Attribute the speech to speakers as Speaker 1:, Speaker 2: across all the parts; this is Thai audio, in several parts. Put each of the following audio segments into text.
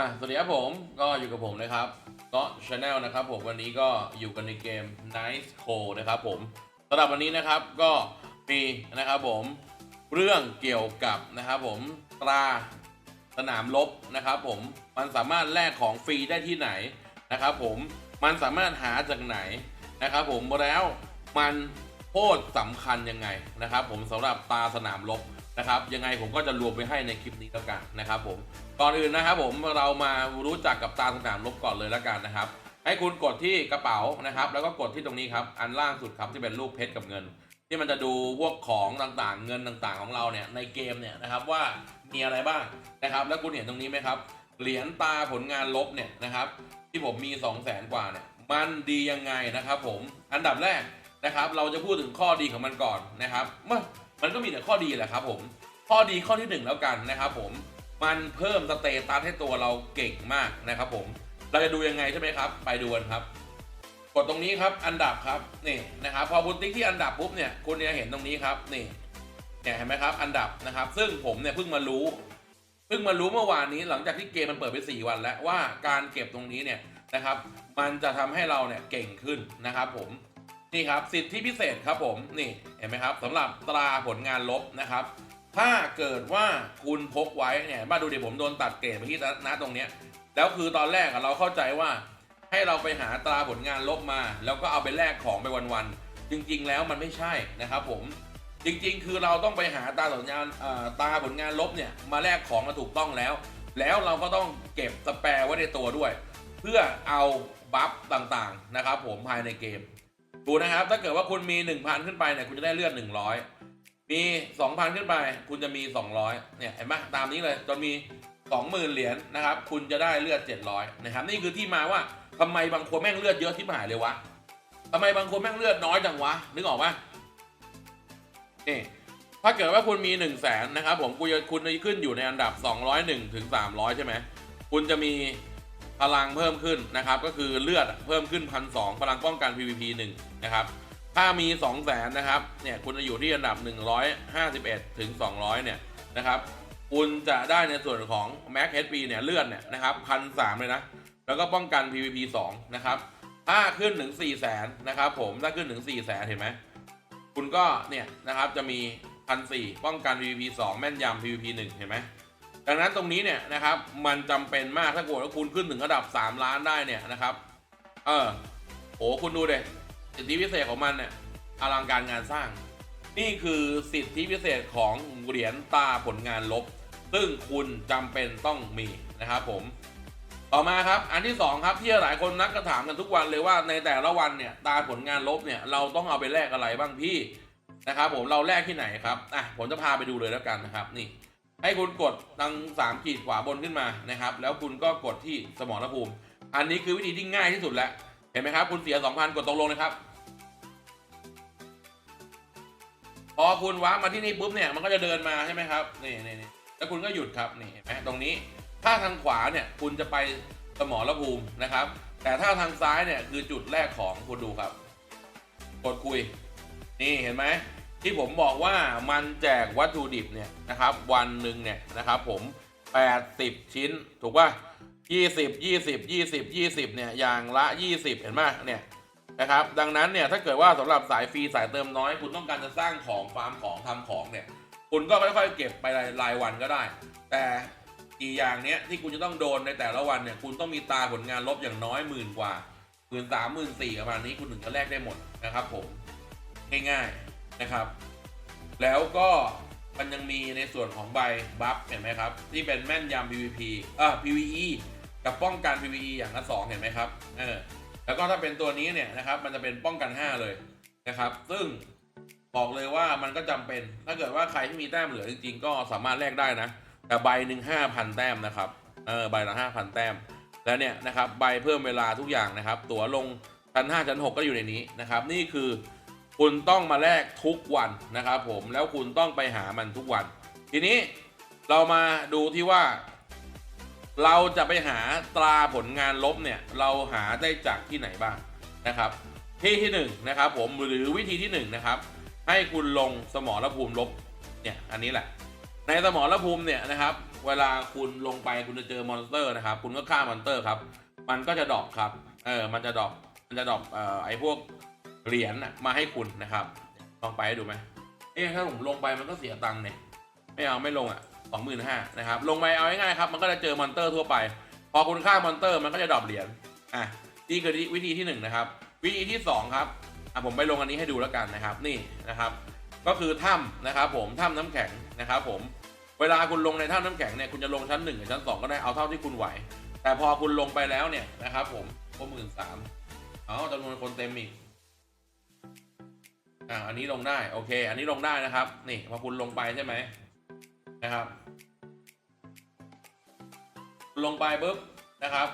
Speaker 1: อะสวัสดีครับผมก็อยู่กับผมนะครับก็ชาแนลนะครับผมวันนี้ก็อยู่กันในเกม Nice c o นะครับผมสำหรับวันนี้นะครับก็มีนะครับผมเรื่องเกี่ยวกับนะครับผมตราสนามรบนะครับผมมันสามารถแลกของฟรีได้ที่ไหนนะครับผมมันสามารถหาจากไหนนะครับผมแล้วมันโคตรสำคัญยังไงนะครับผมสำหรับตาสนามรบนะครับยังไงผมก็จะรวมไปให้ในคลิปนี้แล้วกันนะครับผม ก่อนอื่นนะครับผมเรามารู้จักกับตาสนามรบก่อนเลยแล้วกันนะครับ ให้คุณกดที่กระเป๋านะครับ แล้วก็กดที่ตรงนี้ครับอันล่างสุดครับที่เป็นรูปเพชรกับเงิน ที่มันจะดูพวกของต่างๆ เงินต่างๆ ของเราเนี่ยในเกมเนี่ยนะครับว่ามีอะไรบ้างนะครับ แล้วคุณเห็นตรงนี้ไหมครับเหรียญตาผลงานลบเนี่ยนะครับ ที่ผมมี2 0 0แสนกว่าเนี่ยมันดียังไงนะครับ ผมอันดับแรกนะครับ เราจะพูดถึงข้อดีของมันก่อนนะครับมันมันก็มีแต่ข้อดีแหละครับ ผมข้อดีข้อที่หนึ่งแล้วกันนะครับ ผม มันเพิ่มสเตตัสให้ตัวเราเก่งมากนะครับผม เราจะดูยังไงใช่ไหมครับ ไปดูกันครับ กดตรงนี้ครับ อันดับครับนี่นะครับ พอคุณติ๊กที่อันดับปุ๊บเนี่ยคุณจะเห็นตรงนี้ครับนี่เนี่ยเห็นไหมครับ อันดับนะครับ ซึ่งผมเนี่ยเพิ่งมารู้ เพิ่งมารู้เมื่อวานนี้หลังจากที่เกมมันเปิดไป 4 วันแล้วว่าการเก็บตรงนี้เนี่ยนะครับ มันจะทำให้เราเนี่ยเก่งขึ้นนะครับ ผมนี่ครับสิทธิพิเศษครับผมนี่เห็นไหมครับสำหรับตราผลงานลบนะครับ ถ้าเกิดว่าคุณพกไว้เนี่ยมาดูเดี๋ยวผมโดนตัดเกรดไปที่ณตรงเนี้ยแล้วคือตอนแรกเราเข้าใจว่าให้เราไปหาตราผลงานลบมา แล้วก็เอาไปแลกของไปวันๆจริง ๆ แล้วมันไม่ใช่นะครับผมจริง ๆ คือเราต้องไปหาตราผลงานตราผลงานลบเนี่ยมาแลกของมาถูกต้องแล้ว แล้วเราก็ต้องเก็บสแปร์ไว้ในตัวด้วย เพื่อเอาบัฟต่างๆนะครับผมภายในเกมดูนะครับถ้าเกิดว่าคุณมี 1,000 ขึ้นไปเนี่ยคุณจะได้เลือด100 มี 2,000 ขึ้นไป คุณจะมี 200 เนี่ยเห็นไหมตามนี้เลยจนมี 20,000 เหรียญนะครับ คุณจะได้เลือด 700 นะครับ นี่คือที่มาว่าทำไมบางคนแม่งเลือดเยอะที่หายเลยวะทำไมบางคนแม่งเลือดน้อยจังวะ นึกออกปะนี่ถ้าเกิดว่าคุณมี1 0 0 0 0แสนนะครับผมคุณจะคุณจะขึ้นอยู่ในอันดับ 201ถึง300 ใช่ไหมคุณจะมีพลังเพิ่มขึ้นนะครับ ก็คือเลือดเพิ่มขึ้น1,200พลังป้องกัน PVP 1นะครับ ถ้ามี 2 0 0แสนนะครับ เนี่ย คุณจะอยู่ที่อันดับ 151 ถึง 200 เนี่ย นะครับ คุณจะได้ในส่วนของ Max HP เนี่ย เลือดเนี่ย นะครับพันสเลยนะ แล้วก็ป้องกัน PVP 2 นะครับ ถ้าขึ้นถึง 4 0 0แสนนะครับผม ถ้าขึ้นถึง 4 0 0แสนเห็นไหม คุณก็ เนี่ย นะครับ จะมีพันสี่ป้องกัน PVP 2 แม่นยำ PVP 1 เห็นไหม ดังนั้นตรงนี้เนี่ย นะครับ มันจำเป็นมาก ถ้าเกิดว่าคุณขึ้นถึงระดับ 3 ล้านได้เนี่ย นะครับ เออโหคุณดูเด็ สิทธิพิเศษของมันเนี่ยอลังการงานสร้าง นี่คือสิทธิพิเศษของเหรียญตาผลงานลบ ซึ่งคุณจำเป็นต้องมีนะครับผม ต่อมาครับอันที่สองครับที่หลายคนนักกระถามกันทุกวันเลยว่าในแต่ละวันเนี่ยตาผลงานลบเนี่ยเราต้องเอาไปแลกอะไรบ้างพี่นะครับผมเราแลกที่ไหนครับอะผมจะพาไปดูเลยแล้วกันนะครับนี่ให้คุณกดทางสามขีดขวาบนขึ้นมานะครับ แล้วคุณก็กดที่สมรภูมิ อันนี้คือวิธีที่ง่ายที่สุดแล้ว เห็นไหมครับ คุณเสีย 2,000 กดตกลงเลยครับ พอคุณว้าร์ปมาที่นี่ปุ๊บเนี่ยมันก็จะเดินมาใช่ไหมครับนี่นี่นี่แล้วคุณก็หยุดครับนี่เห็นไหมตรงนี้ ถ้าทางขวาเนี่ยคุณจะไปสมอระภูมินะครับ แต่ถ้าทางซ้ายเนี่ยคือจุดแรกของคุณดูครับ กดคุย นี่เห็นไหมที่ผมบอกว่ามันแจกวัตถุดิบเนี่ยนะครับ วันหนึ่งเนี่ยนะครับ ผม 80 ชิ้นถูกป่ะ 20 20 20 20เนี่ยอย่างละ20เห็นไหมเนี่ยนะครับดังนั้นเนี่ยถ้าเกิดว่าสำหรับสายฟรีสายเติมน้อย คุณต้องการจะสร้างของฟาร์มของทำของเนี่ยคุณก็ค่อยๆเก็บไปรายรายวันก็ได้ แต่กี่อย่างเนี้ยที่คุณจะต้องโดนในแต่ละวันเนี่ยคุณต้องมีตาผลงานลบอย่างน้อยหมื่นกว่าหมื่นสามหมื่นสี่ประมาณนี้คุณถึงจะแลกได้หมดนะครับผมง่ายๆนะครับ แล้วก็มันยังมีในส่วนของใบบัฟเห็นไหมครับ ที่เป็นแม่นยำ PVP อ่า PVE กับป้องกัน PVE อย่างละสองเห็นไหมครับเออแล้วก็ถ้าเป็นตัวนี้เนี่ยนะครับ มันจะเป็นป้องกัน 5 เลยนะครับ ซึ่งบอกเลยว่ามันก็จำเป็น ถ้าเกิดว่าใครที่มีแต้มเหลือจริงๆ ก็สามารถแลกได้นะ แต่ใบหนึ่งห้าพันแต้มนะครับ เออใบละห้าพันแต้ม แล้วเนี่ยนะครับใบเพิ่มเวลาทุกอย่างนะครับ ตั๋วลงชั้น5ชั้น6ก็อยู่ในนี้นะครับ นี่คือคุณต้องมาแลกทุกวันนะครับผม แล้วคุณต้องไปหามันทุกวัน ทีนี้เรามาดูที่ว่า เราจะไปหาตราผลงานลบเนี่ยเราหาได้จากที่ไหนบ้างนะครับที่ที่หนึ่งนะครับผมหรือวิธีที่หนึ่งนะครับให้คุณลงสมรภูมิลบเนี่ยอันนี้แหละ ในสมรภูมิเนี่ยนะครับ เวลาคุณลงไปคุณจะเจอมอนสเตอร์นะครับ คุณก็ฆ่ามอนสเตอร์ครับ มันก็จะดรอปครับเออมันจะดรอปมันจะดรอปเอ่อไอพวกเหรียญมาให้คุณนะครับลองไปดูไหมเอ๊ะถ้าผมลงไปมันก็เสียตังค์เนี่ยไม่เอาไม่ลงอะ สองหมื่นห้านะครับ ลงไปเอาง่ายๆครับ มันก็จะเจอมอนเตอร์ทั่วไป พอคุณฆ่ามอนเตอร์มันก็จะดรอปเหรียญ อะ นี่คือวิธีที่หนึ่งนะครับ วิธีที่สองครับ อะผมไปลงอันนี้ให้ดูแล้วกันนะครับ นี่นะครับ ก็คือถ้ำนะครับ ผม ถ้ำน้ำแข็งนะครับผม เวลาคุณลงในถ้ำน้ำแข็งเนี่ย คุณจะลงชั้นหนึ่งหรือชั้นสองก็ได้ เอาเท่าที่คุณไหว แต่พอคุณลงไปแล้วเนี่ยนะครับ ผมก็หมื่นสามเอาจำนวนคนเต็มอีกอ่าอันนี้ลงได้ โอเค อันนี้ลงได้นะครับ นี่ พอคุณลงไปใช่ไหม นะครับ ลงไปปุ๊บนะครับ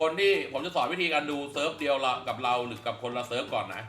Speaker 1: คนที่ผมจะสอนวิธีการดูเซิร์ฟเดียวกับเราหรือกับคนละเซิร์ฟก่อนนะ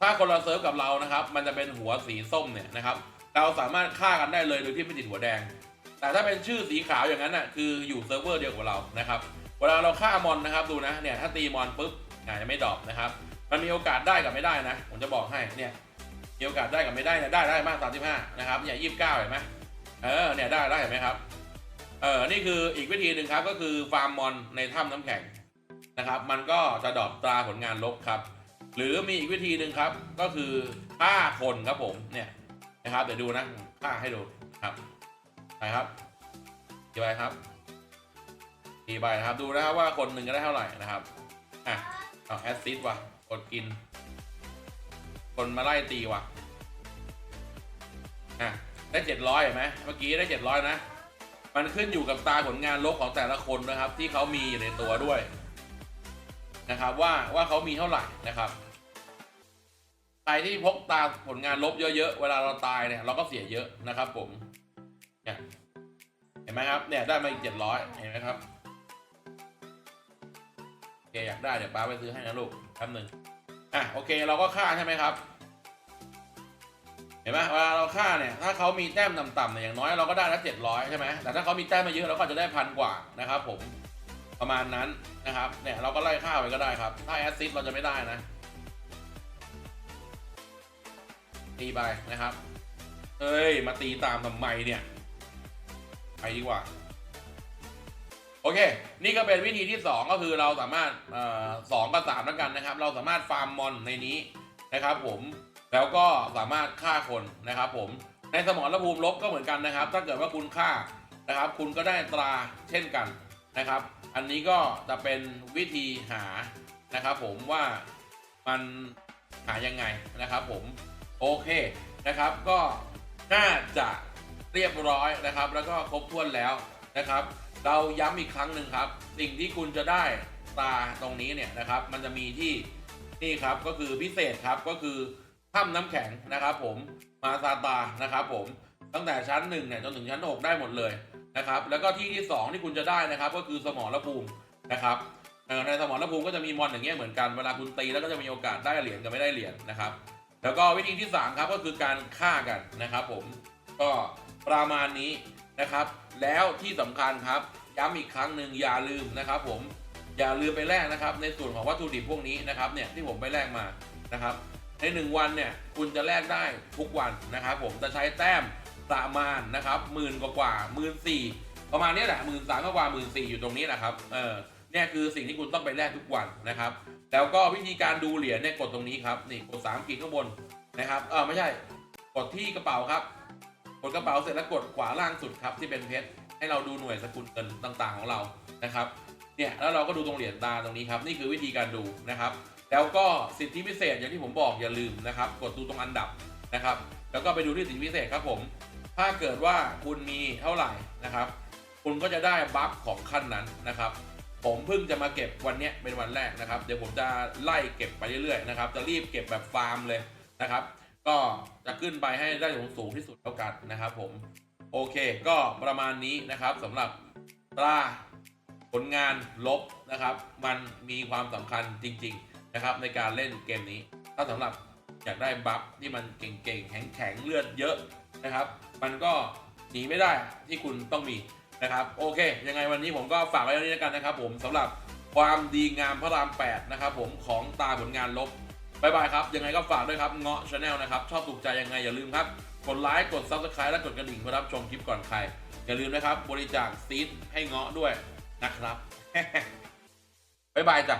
Speaker 1: ถ้าคนละเซิร์ฟกับเรานะครับ มันจะเป็นหัวสีส้มเนี่ยนะครับ เราสามารถฆ่ากันได้เลยโดยที่ไม่ติดหัวแดง แต่ถ้าเป็นชื่อสีขาวอย่างนั้นน่ะคืออยู่เซิร์ฟเวอร์เดียวกับเรานะครับเวลาเราฆ่ามอนนะครับดูนะเนี่ยถ้าตีมอนปุ๊บอาจจะไม่ดรอปนะครับ มันมีโอกาสได้กับไม่ได้นะ ผมจะบอกให้เนี่ยมีโอกาสได้กับไม่ได้เนี่ยได้ได้มากสามสิบห้านะครับเนี่ยยี่สิบเก้าเห็นไหม เออเนี่ยได้ได้เห็นไหมครับเออนี่คืออีกวิธีหนึ่งครับก็คือฟาร์มมอนในถ้ำน้ำแข็งนะครับ มันก็จะดรอปตราผลงานลบครับ หรือมีอีกวิธีหนึ่งครับ ก็คือฆ่าคนครับผมเนี่ยนะครับเดี๋ยวดูนะฆ่าให้ดูครับไปครับกี่ใบครับกี่ใบนะครับดูนะครับว่าคนหนึ่งจะได้เท่าไหร่นะครับอะเอาแอสซิดว่ะกดกิน คนมาไล่ตีว่ะอะ ได้เจ็ดร้อยเห็นไหมเมื่อกี้ได้เจ็ดร้อยนะ มันขึ้นอยู่กับตาผลงานลบของแต่ละคนนะครับ ที่เขามีอยู่ในตัวด้วยนะครับ ว่าว่าเขามีเท่าไหร่นะครับใครที่พกตาผลงานลบเยอะๆ เวลาเราตายเนี่ยเราก็เสียเยอะนะครับ ผมเนี่ยเห็นไหมครับ เนี่ยได้มาอีกเจ็ดร้อยเห็นไหมครับโอเคอยากได้เดี๋ยวป้าไปซื้อให้นะลูกแป๊บหนึ่งอะโอเค เราก็ฆ่าใช่ไหมครับ เห็นไหมเวลาเราฆ่าเนี่ยถ้าเขามีแต้มต่ำๆเนี่ยอย่างน้อยเราก็ได้ละเจ็ดร้อยใช่ไหมแต่ถ้าเขามีแต้มมาเยอะเราก็จะได้พันกว่านะครับผมประมาณนั้นนะครับเนี่ยเราก็ไล่ฆ่าไปก็ได้ครับ ถ้าแอซซิดเราจะไม่ได้นะตีไปนะครับเอ้ยมาตีตามทำไมเนี่ยไปดีกว่าโอเค นี่ก็เป็นวิธีที่ 2 ก็คือเราสามารถสองกับสามแล้วกันนะครับ เราสามารถฟาร์มมอนในนี้นะครับผม แล้วก็สามารถฆ่าคนนะครับผมในสมรภูมิลบก็เหมือนกันนะครับ ถ้าเกิดว่าคุณฆ่านะครับ คุณก็ได้ตราเช่นกันนะครับ อันนี้ก็จะเป็นวิธีหานะครับผมว่ามันหายังไงนะครับผมโอเคนะครับก็น่าจะเรียบร้อยนะครับ แล้วก็ครบถ้วนแล้วนะครับ เราย้ำอีกครั้งหนึ่งครับ สิ่งที่คุณจะได้ตาตรงนี้เนี่ยนะครับ มันจะมีที่นี่ครับก็คือพิเศษครับก็คือ ถ้ำน้ำแข็งนะครับผมมาซาตานะครับผมตั้งแต่ชั้นหนึ่งเนี่ยจนถึงชั้นหกได้หมดเลยนะครับแล้วก็ที่ที่สองที่คุณจะได้นะครับก็คือสมรภูมินะครับเอ่อในสมรภูมิก็จะมีมอนอย่างเงี้ยเหมือนกันเวลาคุณตีแล้วก็จะมีโอกาสได้เหรียญกับไม่ได้เหรียญนะครับ แล้วก็วิธีที่3ครับก็คือการฆ่ากันนะครับผมก็ประมาณนี้นะครับ แล้วที่สำคัญครับย้ำอีกครั้งหนึ่งอย่าลืมนะครับ ผมอย่าลืมไปแลกนะครับ ในส่วนของวัตถุดิบพวกนี้นะครับเนี่ยที่ผมไปแลกมานะครับ ในหนึ่งวันเนี่ยคุณจะแลกได้ทุกวันนะครับผมจะใช้แต้มประมาณนะครับหมื่นกว่ากว่าหมื่นสี่ประมาณนี้แหละหมื่นสามกว่าหมื่นสี่อยู่ตรงนี้แหละครับเออเนี่ยคือสิ่งที่คุณต้องไปแลกทุกวันนะครับ แล้วก็วิธีการดูเหรียญเนี่ยกดตรงนี้ครับนี่กด3ขีดข้างบนนะครับเออไม่ใช่กดที่กระเป๋าครับกดกระเป๋าเสร็จแล้วกดขวาล่างสุดครับที่เป็นเพชรให้เราดูหน่วยสกุลเงินต่างๆของเรานะครับเนี่ยแล้วเราก็ดูตรงเหรียญตาตรงนี้ครับนี่คือวิธีการดูนะครับ แล้วก็สิทธิพิเศษอย่างที่ผมบอกอย่าลืมนะครับ กดดูตรงอันดับนะครับ แล้วก็ไปดูที่สิทธิพิเศษครับผม ถ้าเกิดว่าคุณมีเท่าไหร่นะครับ คุณก็จะได้บัฟของขั้นนั้นนะครับ ผมเพิ่งจะมาเก็บวันนี้เป็นวันแรกนะครับ เดี๋ยวผมจะไล่เก็บไปเรื่อยๆนะครับ จะรีบเก็บแบบฟาร์มเลยนะครับ ก็จะขึ้นไปให้ได้สูงสูงที่สุดแล้วกันนะครับ ผม โอเค ก็ประมาณนี้นะครับสำหรับตราผลงานลบนะครับ มันมีความสำคัญจริง ๆ นะครับในการเล่นเกมนี้ ถ้าสำหรับอยากได้บัฟที่มันเก่งๆ แข็งๆ เลือดเยอะนะครับ มันก็หนีไม่ได้ที่คุณต้องมีนะครับ โอเค ยังไงวันนี้ผมก็ฝากไว้เท่านี้แล้วกันนะครับ ผมสำหรับความดีงามพระราม 8 นะครับผมของตาผลงานลบบายบายครับ ยังไงก็ฝากด้วยครับเงาะชาแนลนะครับ ชอบถูกใจยังไงอย่าลืมครับ กดไลค์กด Subscribe และกดกระดิ่งเพื่อรับชมคลิปก่อนใคร อย่าลืมนะครับบริจาคซีดให้เงาะด้วยนะครับบายบายจ้ะ